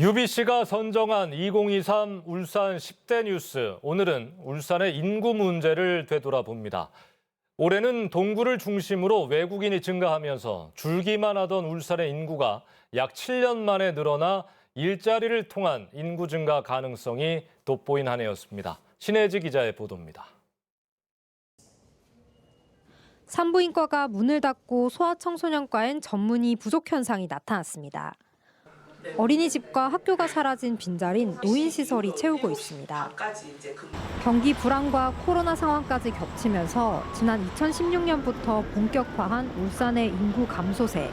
UBC가 선정한 2023 울산 10대 뉴스. 오늘은 울산의 인구 문제를 되돌아봅니다. 올해는 동구를 중심으로 외국인이 증가하면서 줄기만 하던 울산의 인구가 약 7년 만에 늘어나 일자리를 통한 인구 증가 가능성이 돋보인 한 해였습니다. 신혜지 기자의 보도입니다. 산부인과가 문을 닫고 소아청소년과엔 전문의 부족 현상이 나타났습니다. 어린이집과 학교가 사라진 빈자리는 노인시설이 채우고 있습니다. 경기 불황과 코로나 상황까지 겹치면서 지난 2016년부터 본격화한 울산의 인구 감소세.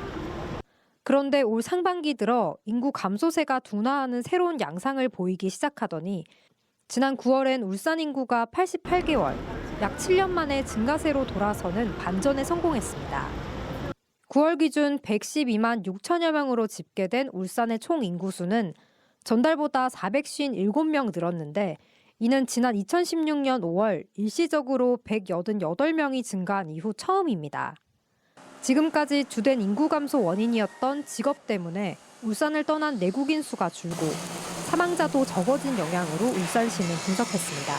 그런데 올 상반기 들어 인구 감소세가 둔화하는 새로운 양상을 보이기 시작하더니 지난 9월엔 울산 인구가 88개월, 약 7년 만에 증가세로 돌아서는 반전에 성공했습니다. 9월 기준 112만 6천여 명으로 집계된 울산의 총 인구수는 전달보다 457명 늘었는데 이는 지난 2016년 5월 일시적으로 188명이 증가한 이후 처음입니다. 지금까지 주된 인구 감소 원인이었던 직업 때문에 울산을 떠난 내국인 수가 줄고 사망자도 적어진 영향으로 울산시는 분석했습니다.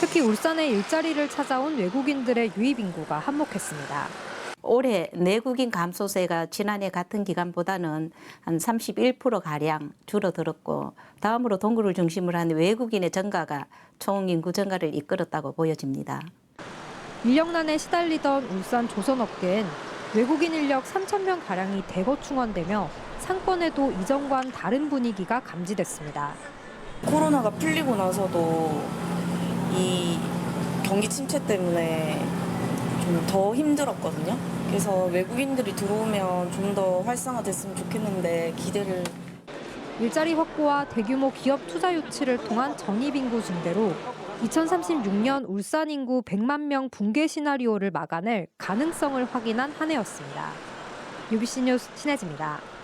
특히 울산에 일자리를 찾아온 외국인들의 유입 인구가 한몫했습니다. 올해 내국인 감소세가 지난해 같은 기간보다는 한 31%가량 줄어들었고 다음으로 동구를 중심으로 한 외국인의 증가가 총 인구 증가를 이끌었다고 보여집니다. 인력난에 시달리던 울산 조선업계엔 외국인 인력 3천 명 가량이 대거 충원되며 상권에도 이전과는 다른 분위기가 감지됐습니다. 코로나가 풀리고 나서도 이 경기 침체 때문에 좀 더 힘들었거든요. 그래서 외국인들이 들어오면 좀 더 활성화됐으면 좋겠는데 기대를 일자리 확보와 대규모 기업 투자 유치를 통한 전입 인구 증대로 2036년 울산 인구 100만 명 붕괴 시나리오를 막아낼 가능성을 확인한 한 해였습니다. UBC 뉴스 신혜지입니다.